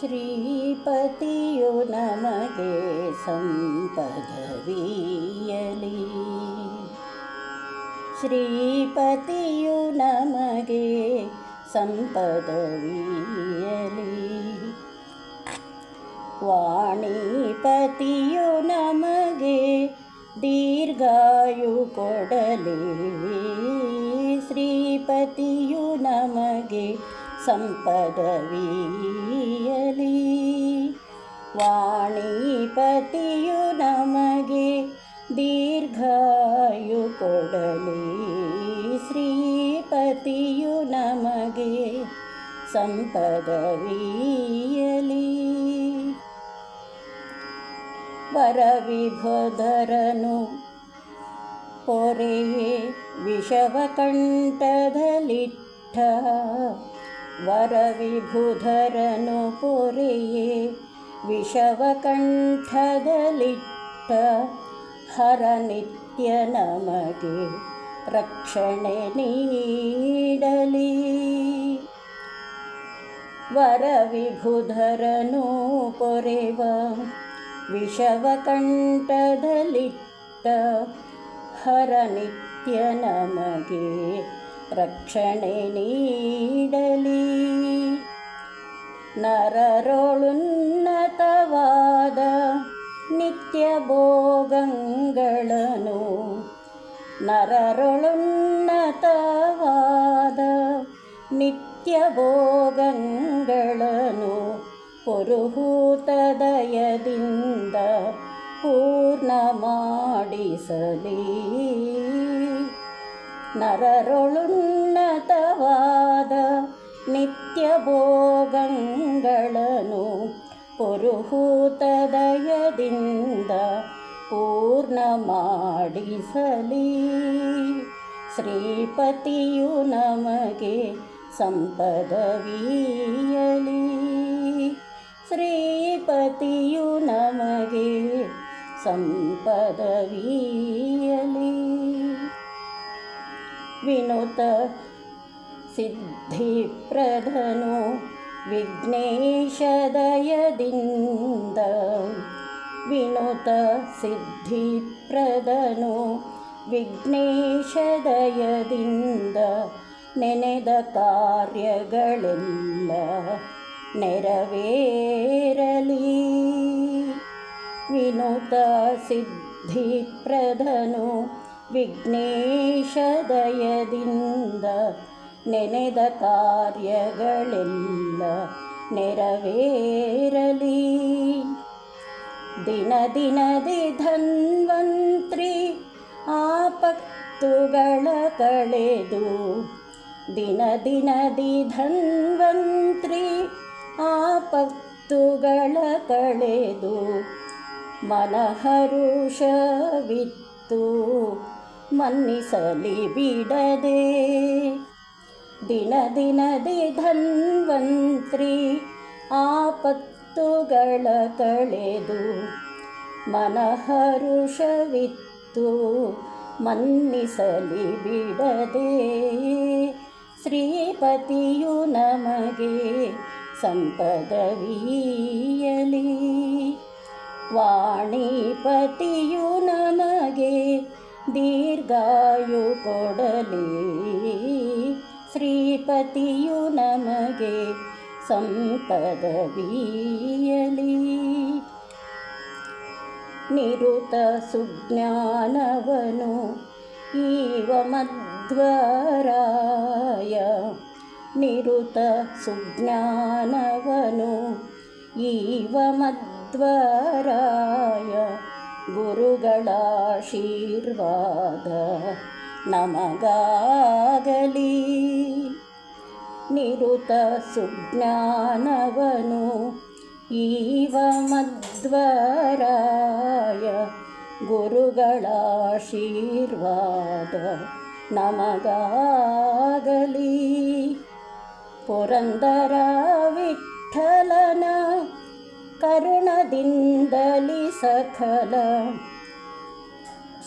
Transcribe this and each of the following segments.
ಶ್ರೀಪತಿಯು ನಮಗೆ ಸಂಪದವಿಯಲಿ. ಶ್ರೀಪತಿಯು ನಮಗೆ ಸಂಪದವಿಯಲಿ. ವಾಣಿಪತಿಯು ನಮಗೆ ದೀರ್ಘಾಯು ಕೊಡಲಿ. ಶ್ರೀಪತಿಯು ನಮಗೆ ಸಂಪದವಿಯಲಿ. ವಾಣಿಪತಿಯು ನಮಗೆ ದೀರ್ಘಾಯು ಕೊಡಲಿ. ಶ್ರೀಪತಿಯು ನಮಗೆ ಸಂಪದವಿಯಲಿ. ವರವಿಭೋಧರನು ಪೊರೆಯೇ ವಿಷವಕಂಠದಲ್ಲಿಟ್ಟ वरविभुधरनुपोरे विषवकण्ठदलिट्ट हरनित्य नमगे रक्षणे निडलि। वरविभूधरनुपोरे विषवकण्ठदलिट्ट हरनित्य नमगे ರಕ್ಷಣೆ ನೀಡಲಿ ನರರೊಳುನ್ನತವಾದ ನಿತ್ಯ ಭೋಗಗಳನ್ನು ನರರೊಳುನ್ನತವಾದ ನಿತ್ಯ ಭೋಗಗಳನ್ನು ಪುರುಹೂತದಯದಿಂದ ಪೂರ್ಣ ಮಾಡಿಸಲಿ ನರರೊಳುನ್ನತವಾದ ನಿತ್ಯ ಭೋಗಗಳನ್ನು ಪುರುಹೂತದಯದಿಂದ ಪೂರ್ಣ ಮಾಡಿಸಲಿ ಶ್ರೀಪತಿಯು ನಮಗೆ ಸಂಪದವೀಯಲಿ. ಶ್ರೀಪತಿಯು ನಮಗೆ ಸಂಪದವಿಯಲಿ. ವಿನುತ ಸಿದ್ಧಿಪ್ರಧನು ವಿಘ್ನೇಶದಯದಿಂದ. ವಿನುತ ಸಿದ್ಧಿಪ್ರದನು ವಿಘ್ನೇಶದಯದಿಂದ ನೆನೆದ ಕಾರ್ಯಗಳೆಲ್ಲ ನೆರವೇರಲಿ. ವಿನುತ ಸಿದ್ಧಿಪ್ರದನು ವಿಘ್ನೇಶದಯದಿಂದ ನೆನೆದ ಕಾರ್ಯಗಳೆಲ್ಲ ನೆರವೇರಲಿ. ದಿನ ದಿನದಿ ಧನ್ವಂತ್ರಿ ಆಪತ್ತುಗಳ ಕಳೆದು ದಿನ ದಿನದಿ ಧನ್ವಂತ್ರಿ ಆಪತ್ತುಗಳ ಕಳೆದು ಮನಹರುಷವಿತ್ತು. ಮನ್ನಿಸಲಿ ಬಿಡದೆ. ದಿನ ದಿನದಿ ಧನ್ವಂತ್ರಿ, ಆಪತ್ತುಗಳ ಕಳೆದು ಮನಹರುಷವಿತ್ತು. ಮನ್ನಿಸಲಿ ಬಿಡದೆ. ಶ್ರೀಪತಿಯು ನಮಗೆ ಸಂಪದವೀಯಲಿ. ವಾಣಿಪತಿಯು ನಮಗೆ ದೀರ್ಘಾಯು ಕೊಡಲಿ. ಶ್ರೀಪತಿಯು ನಮಗೆ ಸಂಪದವಿಯಲಿ. ನಿರುತ ಸುಜ್ಞಾನವನು ಈವ ಮಧ್ವರಾಯ. ನಿರುತ ಸುಜ್ಞಾನವನು ಈವ ಮಧ್ವರಾಯ. ಗುರುಗಳಾಶೀರ್ವಾದ ನಮಗಾಗಲಿ. ನಿರುತ ಸುಜ್ಞಾನವನು ಈವ ಮಧ್ವರಾಯ ಗುರುಗಳಾಶೀರ್ವಾದ ನಮಗಾಗಲಿ. ಪುರಂದರ ವಿಠಲನ ಕರುಣದಿಂದಲಿ ಸಖಲ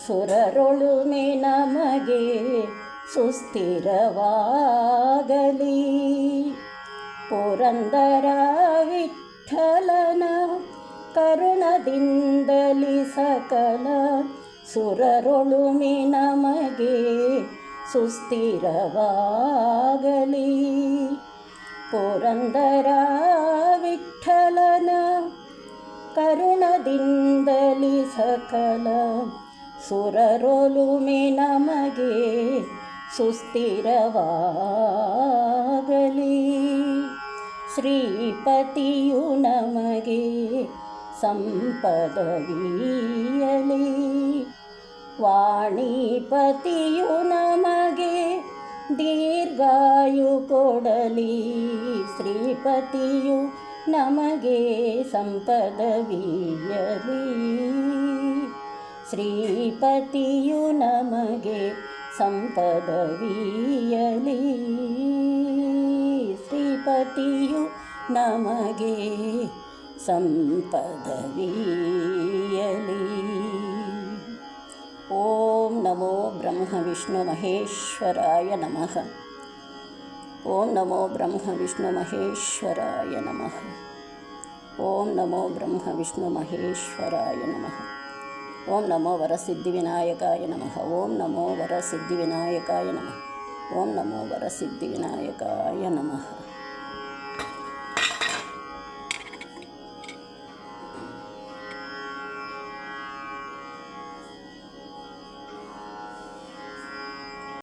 ಸುರರೊಳುಮೆ ನಮಗೆ ಸುಸ್ಥಿರವಾಗಲಿ. ಪುರಂದರ ವಿಠಲನ ಕರುಣದಿಂದಲಿ ಸಕಲ. ಸುರರೊಳುಮೆ ನಮಗೆ ಸುಸ್ಥಿರವಾಗಲಿ. ಪುರಂದರ ಕರುಣದಿಂದಲಿ ಸಕಲ ಸುರರೊಲುಮೆ ನಮಗೆ ಸುಸ್ಥಿರವಾಗಲಿ. ಶ್ರೀಪತಿಯು ನಮಗೆ ಸಂಪದವಿಯಲಿ. ವಾಣಿಪತಿಯು ನಮಗೆ ದೀರ್ಘಾಯು ಕೊಡಲಿ. ಶ್ರೀಪತಿಯು ನಮಗೆ ಸಂಪದವಿಯಲಿ ಶ್ರೀಪತಿಯು ನಮಗೆ ಸಂಪದವಿಯಲಿ ಶ್ರೀಪತಿಯು ನಮಗೆ ಸಂಪದವಿಯಲಿ ಓಂ ನಮೋ ಬ್ರಹ್ಮ ವಿಷ್ಣು ಮಹೇಶ್ವರಾಯ ನಮಃ ఓం నమో బ్రహ్మ విష్ణు మహేశ్వరాయ నమ. ఓం నమో బ్రహ్మ విష్ణు మహేశ్వరాయ నమ. ఓం నమో వరసిద్ధి వినాయకాయ నమ. ఓం నమో వరసిద్ధి వినాయకాయ నమ. ఓం నమో వరసిద్ధి వినాయకాయ నమ.